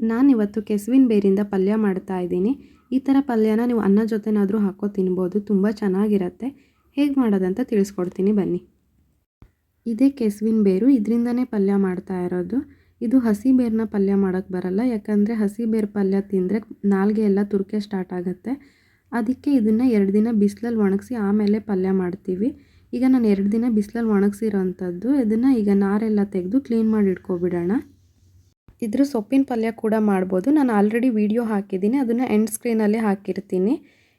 ನಾನಿವತ್ತು ಕೆಸುವಿನ ಬೇರಿಂದ ಪಲ್ಯ ಮಾಡ್ತಾ ಇದ್ದೀನಿ. ಈ ಥರ ಪಲ್ಯನ ನೀವು ಅನ್ನ ಜೊತೆನಾದರೂ ಹಾಕೋ ತಿನ್ಬೋದು. ತುಂಬ ಚೆನ್ನಾಗಿರತ್ತೆ. ಹೇಗೆ ಮಾಡೋದಂತ ತಿಳಿಸ್ಕೊಡ್ತೀನಿ ಬನ್ನಿ. ಇದೇ ಕೆಸುವಿನ ಬೇರು. ಇದರಿಂದನೇ ಪಲ್ಯ ಮಾಡ್ತಾ ಇರೋದು. ಇದು ಹಸಿ ಬೇರನ್ನ ಪಲ್ಯ ಮಾಡೋಕ್ಕೆ ಬರಲ್ಲ. ಯಾಕಂದರೆ ಹಸಿ ಬೇರು ಪಲ್ಯ ತಿಂದರೆ ನಾಲ್ಗೆ ಎಲ್ಲ ತುರ್ಕೆ ಸ್ಟಾರ್ಟ್ ಆಗುತ್ತೆ. ಅದಕ್ಕೆ ಇದನ್ನು ಎರಡು ದಿನ ಬಿಸಿಲಲ್ಲಿ ಒಣಗಿಸಿ ಆಮೇಲೆ ಪಲ್ಯ ಮಾಡ್ತೀವಿ. ಈಗ ನಾನು ಎರಡು ದಿನ ಬಿಸಿಲಲ್ಲಿ ಒಣಗಿಸಿರೋ ಅಂಥದ್ದು ಇದನ್ನು ಈಗ ನಾರೆಲ್ಲ ತೆಗೆದು ಕ್ಲೀನ್ ಮಾಡಿ ಇಟ್ಕೊಬಿಡೋಣ. ಇದ್ರ ಸೊಪ್ಪಿನ ಪಲ್ಯ ಕೂಡ ಮಾಡ್ಬೋದು. ನಾನು ಆಲ್ರೆಡಿ ವಿಡಿಯೋ ಹಾಕಿದ್ದೀನಿ. ಅದನ್ನು ಎಂಡ್ ಸ್ಕ್ರೀನಲ್ಲಿ ಹಾಕಿರ್ತೀನಿ.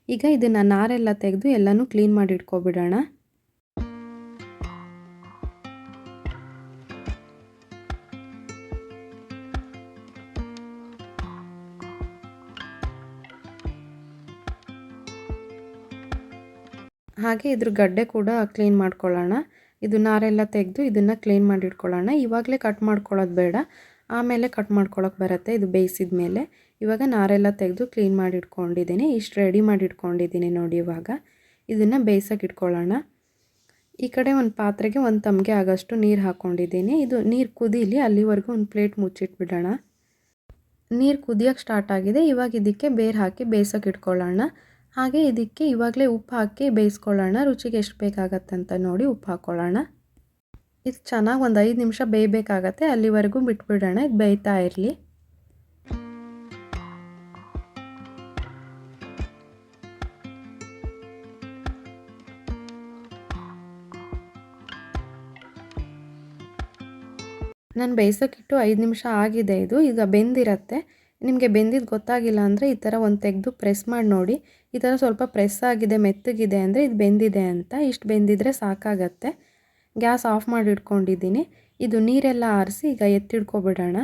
ಈಗ ಇದನ್ನು ನಾರೆಲ್ಲ ತೆಗೆದು ಎಲ್ಲನೂ ಕ್ಲೀನ್ ಮಾಡಿ ಇಟ್ಕೊಬಿಡೋಣ. ಹಾಗೆ ಇದ್ರ ಗಡ್ಡೆ ಕೂಡ ಕ್ಲೀನ್ ಮಾಡ್ಕೊಳ್ಳೋಣ. ಇದು ನಾರೆಲ್ಲ ತೆಗೆದು ಇದನ್ನು ಕ್ಲೀನ್ ಮಾಡಿ ಇಟ್ಕೊಳ್ಳೋಣ. ಇವಾಗಲೇ ಕಟ್ ಮಾಡ್ಕೊಳ್ಳೋದು ಬೇಡ. ಆಮೇಲೆ ಕಟ್ ಮಾಡ್ಕೊಳ್ಳೋಕೆ ಬರುತ್ತೆ. ಇದು ಬೇಯಿಸಿದ ಮೇಲೆ ಇವಾಗ ನಾರೆಲ್ಲ ತೆಗೆದು ಕ್ಲೀನ್ ಮಾಡಿ ಇಟ್ಕೊಂಡಿದ್ದೀನಿ ಇಷ್ಟು ರೆಡಿ ಮಾಡಿ ಇಟ್ಕೊಂಡಿದ್ದೀನಿ ನೋಡಿ ಇವಾಗ. ಇದನ್ನು ಬೇಯಿಸೋಕೆ ಇಟ್ಕೊಳ್ಳೋಣ. ಈ ಕಡೆ ಒಂದು ಪಾತ್ರೆಗೆ ಒಂದು ತಮಗೆ ಆಗೋಷ್ಟು ನೀರು ಹಾಕ್ಕೊಂಡಿದ್ದೀನಿ ಇದು ನೀರು ಕುದೀಲಿ, ಅಲ್ಲಿವರೆಗೂ ಒಂದು ಪ್ಲೇಟ್ ಮುಚ್ಚಿಟ್ಬಿಡೋಣ. ನೀರು ಕುದಿಯೋಕ್ಕೆ ಸ್ಟಾರ್ಟ್ ಆಗಿದೆ. ಇವಾಗ ಇದಕ್ಕೆ ಬೇರು ಹಾಕಿ ಬೇಯಿಸೋಕೆ ಇಟ್ಕೊಳ್ಳೋಣ. ಹಾಗೆ ಇದಕ್ಕೆ ಇವಾಗಲೇ ಉಪ್ಪು ಹಾಕಿ ಬೇಯಿಸ್ಕೊಳ್ಳೋಣ. ರುಚಿಗೆ ಎಷ್ಟು ಬೇಕಾಗತ್ತಂತ ನೋಡಿ ಉಪ್ಪು ಹಾಕ್ಕೊಳ್ಳೋಣ ಇದು ಚೆನ್ನಾಗಿ ಒಂದು ಐದು ನಿಮಿಷ ಬೇಯಬೇಕಾಗತ್ತೆ, ಅಲ್ಲಿವರೆಗೂ ಬಿಟ್ಬಿಡೋಣ, ಇದು ಬೇಯ್ತಾ ಇರಲಿ. ನಾನು ಬೇಯಿಸೋಕ್ಕಿಟ್ಟು ಐದು ನಿಮಿಷ ಆಗಿದೆ ಇದು, ಈಗ ಬೆಂದಿರತ್ತೆ. ನಿಮಗೆ ಬೆಂದಿದ್ದು ಗೊತ್ತಾಗಿಲ್ಲ ಅಂದರೆ ಈ ಥರ ಒಂದು ತೆಗೆದು ಪ್ರೆಸ್ ಮಾಡಿ ನೋಡಿ. ಈ ಥರ ಸ್ವಲ್ಪ ಪ್ರೆಸ್ ಆಗಿದೆ, ಮೆತ್ತಗಿದೆ ಅಂದರೆ ಇದು ಬೆಂದಿದೆ ಅಂತ. ಇಷ್ಟು ಬೆಂದಿದ್ರೆ ಸಾಕಾಗತ್ತೆ. ಗ್ಯಾಸ್ ಆಫ್ ಮಾಡಿ ಇಟ್ಕೊಂಡಿದ್ದೀನಿ ಇದು ನೀರೆಲ್ಲ ಆರಿಸಿ ಈಗ ಎತ್ತಿಡ್ಕೊಬಿಡೋಣ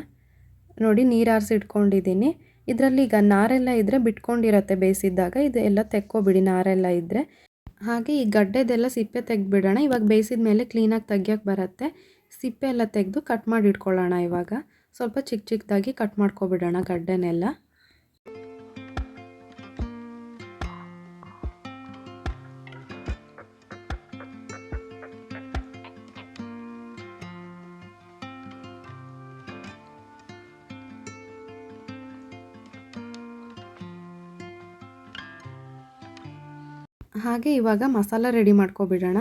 ನೋಡಿ, ನೀರು ಆರಿಸಿ ಇಟ್ಕೊಂಡಿದ್ದೀನಿ. ಇದರಲ್ಲಿ ಈಗ ನಾರೆಲ್ಲ ಇದ್ದರೆ ಬಿಟ್ಕೊಂಡಿರತ್ತೆ ಬೇಯಿಸಿದ್ದಾಗ. ಇದು ಎಲ್ಲ ತೆಕ್ಕೊಬಿಡಿ, ನಾರೆಲ್ಲ ಇದ್ದರೆ ಹಾಗೆ ಈ ಗಡ್ಡೆದೆಲ್ಲ ಸಿಪ್ಪೆ ತೆಗೆದ್ಬಿಡೋಣ. ಇವಾಗ ಬೇಯಿಸಿದ ಮೇಲೆ ಕ್ಲೀನಾಗಿ ತೆಗಿಯೋಕ್ಕೆ ಬರುತ್ತೆ. ಸಿಪ್ಪೆ ಎಲ್ಲ ತೆಗೆದು ಕಟ್ ಮಾಡಿ ಇಟ್ಕೊಳ್ಳೋಣ ಇವಾಗ. ಸ್ವಲ್ಪ ಚಿಕ್ಕ ಚಿಕ್ಕದಾಗಿ ಕಟ್ ಮಾಡ್ಕೊಬಿಡೋಣ ಗಡ್ಡೆನೆಲ್ಲ. ಹಾಗೆ ಇವಾಗ ಮಸಾಲ ರೆಡಿ ಮಾಡ್ಕೊಬಿಡೋಣ.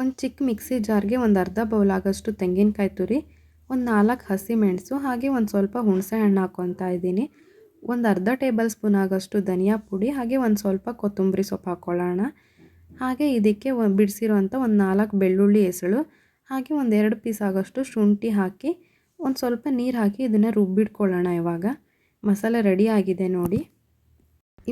ಒಂದು ಚಿಕ್ಕ ಮಿಕ್ಸಿ ಜಾರ್ಗೆ ಒಂದು ಅರ್ಧ ಬೌಲ್ ಆಗೋಷ್ಟು ತೆಂಗಿನಕಾಯಿ ತುರಿ, ಒಂದು ನಾಲ್ಕು ಹಸಿಮೆಣಸು ಹಾಗೆ ಒಂದು ಸ್ವಲ್ಪ ಹುಣಸೆ ಹಣ್ಣು ಹಾಕ್ಕೊತಾ ಇದ್ದೀನಿ. ಒಂದು ಅರ್ಧ ಟೇಬಲ್ ಸ್ಪೂನ್ ಆಗೋಷ್ಟು ಧನಿಯಾ ಪುಡಿ, ಹಾಗೆ ಒಂದು ಸ್ವಲ್ಪ ಕೊತ್ತಂಬರಿ ಸೊಪ್ಪು ಹಾಕ್ಕೊಳ್ಳೋಣ ಹಾಗೆ ಇದಕ್ಕೆ ಬಿಡಿಸಿರುವಂಥ ಒಂದು ನಾಲ್ಕು ಬೆಳ್ಳುಳ್ಳಿ ಹೆಸಳು, ಹಾಗೆ ಒಂದು ಎರಡು ಪೀಸ್ ಆಗೋಷ್ಟು ಶುಂಠಿ ಹಾಕಿ, ಒಂದು ಸ್ವಲ್ಪ ನೀರು ಹಾಕಿ ಇದನ್ನು ರುಬ್ಬಿಟ್ಕೊಳ್ಳೋಣ ಇವಾಗ. ಮಸಾಲೆ ರೆಡಿ ಆಗಿದೆ ನೋಡಿ.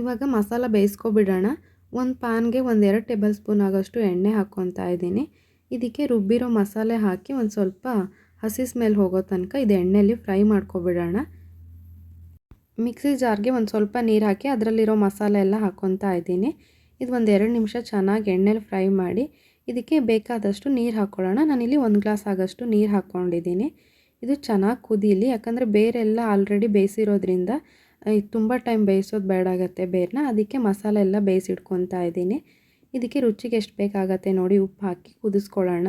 ಇವಾಗ ಮಸಾಲ ಬೇಯಿಸ್ಕೊಬಿಡೋಣ. ಒಂದು ಪ್ಯಾನ್ಗೆ ಒಂದು ಎರಡು ಟೇಬಲ್ ಸ್ಪೂನ್ ಆಗೋಷ್ಟು ಎಣ್ಣೆ ಹಾಕ್ಕೊತಾ ಇದ್ದೀನಿ. ಇದಕ್ಕೆ ರುಬ್ಬಿರೋ ಮಸಾಲೆ ಹಾಕಿ ಒಂದು ಸ್ವಲ್ಪ ಹಸಿ ಸ್ಮೆಲ್ ಹೋಗೋ ತನಕ ಇದು ಎಣ್ಣೆಯಲ್ಲಿ ಫ್ರೈ ಮಾಡ್ಕೊಬಿಡೋಣ. ಮಿಕ್ಸಿ ಜಾರ್ಗೆ ಒಂದು ಸ್ವಲ್ಪ ನೀರು ಹಾಕಿ ಅದರಲ್ಲಿರೋ ಮಸಾಲೆ ಎಲ್ಲ ಹಾಕ್ಕೊತಾ ಇದ್ದೀನಿ. ಇದು ಒಂದು ಎರಡು ನಿಮಿಷ ಚೆನ್ನಾಗಿ ಎಣ್ಣೆಲಿ ಫ್ರೈ ಮಾಡಿ ಇದಕ್ಕೆ ಬೇಕಾದಷ್ಟು ನೀರು ಹಾಕ್ಕೊಳ್ಳೋಣ ನಾನಿಲ್ಲಿ ಒಂದು ಗ್ಲಾಸ್ ಆಗೋಷ್ಟು ನೀರು ಹಾಕ್ಕೊಂಡಿದ್ದೀನಿ ಇದು ಚೆನ್ನಾಗಿ ಕುದೀಲಿ, ಯಾಕಂದರೆ ಬೇರೆಲ್ಲ ಆಲ್ರೆಡಿ ಬೇಯಿಸಿರೋದ್ರಿಂದ ತುಂಬ ಟೈಮ್ ಬೇಯಿಸೋದು ಬೇಡ ಆಗುತ್ತೆ ಬೇರನ್ನ ಅದಕ್ಕೆ ಮಸಾಲೆ ಎಲ್ಲ ಬೇಯಿಸಿಟ್ಕೊತಾ ಇದ್ದೀನಿ. ಇದಕ್ಕೆ ರುಚಿಗೆ ಎಷ್ಟು ಬೇಕಾಗತ್ತೆ ನೋಡಿ, ಉಪ್ಪು ಹಾಕಿ ಕುದಿಸ್ಕೊಳ್ಳೋಣ.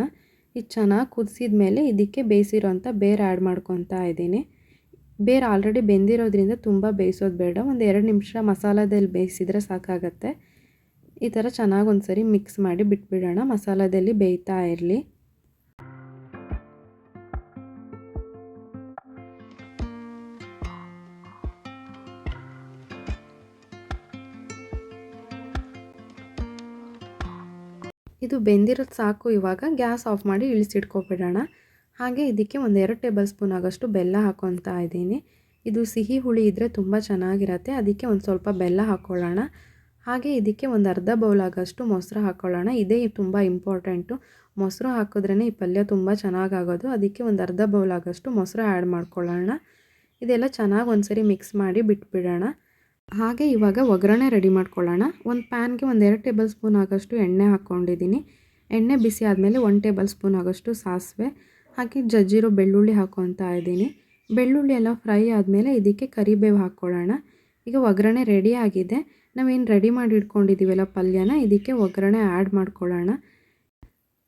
ಇದು ಚೆನ್ನಾಗಿ ಕುದಿಸಿದ ಮೇಲೆ ಇದಕ್ಕೆ ಬೇಯಿಸಿರೋಂಥ ಬೇರ್ ಆ್ಯಡ್ ಮಾಡ್ಕೊತಾ ಇದ್ದೀನಿ. ಬೇರ್ ಆಲ್ರೆಡಿ ಬೆಂದಿರೋದ್ರಿಂದ ತುಂಬ ಬೇಯಿಸೋದು ಬೇಡ. ಒಂದು ಎರಡು ನಿಮಿಷ ಮಸಾಲದಲ್ಲಿ ಬೇಯಿಸಿದರೆ ಸಾಕಾಗತ್ತೆ. ಈ ಥರ ಚೆನ್ನಾಗಿ ಒಂದು ಸರಿ ಮಿಕ್ಸ್ ಮಾಡಿ ಬಿಟ್ಬಿಡೋಣ. ಮಸಾಲದಲ್ಲಿ ಬೇಯ್ತಾ ಇರಲಿ. ಇದು ಬೆಂದಿರೋದು ಸಾಕು, ಇವಾಗ ಗ್ಯಾಸ್ ಆಫ್ ಮಾಡಿ ಇಳಿಸಿಟ್ಕೊಬಿಡೋಣ. ಹಾಗೆ ಇದಕ್ಕೆ ಒಂದು ಎರಡು ಟೇಬಲ್ ಸ್ಪೂನ್ ಆಗೋಷ್ಟು ಬೆಲ್ಲ ಹಾಕೊತಾ ಇದ್ದೀನಿ. ಇದು ಸಿಹಿ ಹುಳಿ ಇದ್ದರೆ ತುಂಬ ಚೆನ್ನಾಗಿರತ್ತೆ, ಅದಕ್ಕೆ ಒಂದು ಸ್ವಲ್ಪ ಬೆಲ್ಲ ಹಾಕ್ಕೊಳ್ಳೋಣ ಹಾಗೆ ಇದಕ್ಕೆ ಒಂದು ಅರ್ಧ ಬೌಲ್ ಆಗೋಷ್ಟು ಮೊಸರು ಹಾಕ್ಕೊಳ್ಳೋಣ ಇದೇ ತುಂಬ ಇಂಪಾರ್ಟೆಂಟು. ಮೊಸರು ಹಾಕಿದ್ರೇ ಈ ಪಲ್ಯ ತುಂಬ ಚೆನ್ನಾಗಾಗೋದು, ಅದಕ್ಕೆ ಒಂದು ಅರ್ಧ ಬೌಲ್ ಆಗೋಷ್ಟು ಮೊಸರು ಆ್ಯಡ್ ಮಾಡ್ಕೊಳ್ಳೋಣ. ಇದೆಲ್ಲ ಚೆನ್ನಾಗಿ ಒಂದ್ಸರಿ ಮಿಕ್ಸ್ ಮಾಡಿ ಬಿಟ್ಬಿಡೋಣ. ಹಾಗೆ ಇವಾಗ ಒಗ್ಗರಣೆ ರೆಡಿ ಮಾಡ್ಕೊಳ್ಳೋಣ. ಒಂದು ಪ್ಯಾನ್ಗೆ ಒಂದು ಎರಡು ಟೇಬಲ್ ಸ್ಪೂನ್ ಆಗೋಷ್ಟು ಎಣ್ಣೆ ಹಾಕ್ಕೊಂಡಿದ್ದೀನಿ. ಎಣ್ಣೆ ಬಿಸಿ ಆದಮೇಲೆ ಒಂದು ಟೇಬಲ್ ಸ್ಪೂನ್ ಆಗೋಷ್ಟು ಸಾಸಿವೆ, ಹಾಗೆ ಜಜ್ಜಿರೋ ಬೆಳ್ಳುಳ್ಳಿ ಹಾಕ್ಕೊತಾ ಇದ್ದೀನಿ. ಬೆಳ್ಳುಳ್ಳಿ ಎಲ್ಲ ಫ್ರೈ ಆದಮೇಲೆ ಇದಕ್ಕೆ ಕರಿಬೇವು ಹಾಕ್ಕೊಳ್ಳೋಣ. ಈಗ ಒಗ್ಗರಣೆ ರೆಡಿ ಆಗಿದೆ. ನಾವೇನು ರೆಡಿ ಮಾಡಿ ಇಟ್ಕೊಂಡಿದ್ದೀವಲ್ಲ ಪಲ್ಯನ, ಇದಕ್ಕೆ ಒಗ್ಗರಣೆ ಆ್ಯಡ್ ಮಾಡ್ಕೊಳ್ಳೋಣ.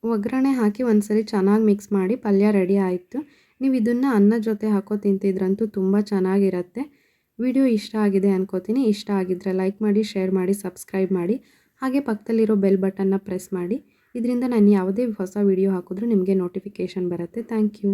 ಒಗ್ಗರಣೆ ಹಾಕಿ ಒಂದ್ಸರಿ ಚೆನ್ನಾಗಿ ಮಿಕ್ಸ್ ಮಾಡಿ ಪಲ್ಯ ರೆಡಿ ಆಯಿತು. ನೀವು ಇದನ್ನು ಅನ್ನ ಜೊತೆ ಹಾಕೋ ತಿಂತಿದ್ರಂತೂ ತುಂಬ ಚೆನ್ನಾಗಿರುತ್ತೆ. ವಿಡಿಯೋ ಇಷ್ಟ ಆಗಿದೆ ಅನ್ಕೋತೀನಿ. ಇಷ್ಟ ಆಗಿದ್ದರೆ ಲೈಕ್ ಮಾಡಿ, ಶೇರ್ ಮಾಡಿ, ಸಬ್ಸ್ಕ್ರೈಬ್ ಮಾಡಿ. ಹಾಗೆ ಪಕ್ಕದಲ್ಲಿರೋ ಬೆಲ್ ಬಟನ್ನ ಪ್ರೆಸ್ ಮಾಡಿ. ಇದರಿಂದ ನಾನು ಯಾವುದೇ ಹೊಸ ವಿಡಿಯೋ ಹಾಕಿದ್ರೂ ನಿಮಗೆ ನೋಟಿಫಿಕೇಷನ್ ಬರುತ್ತೆ. Thank you.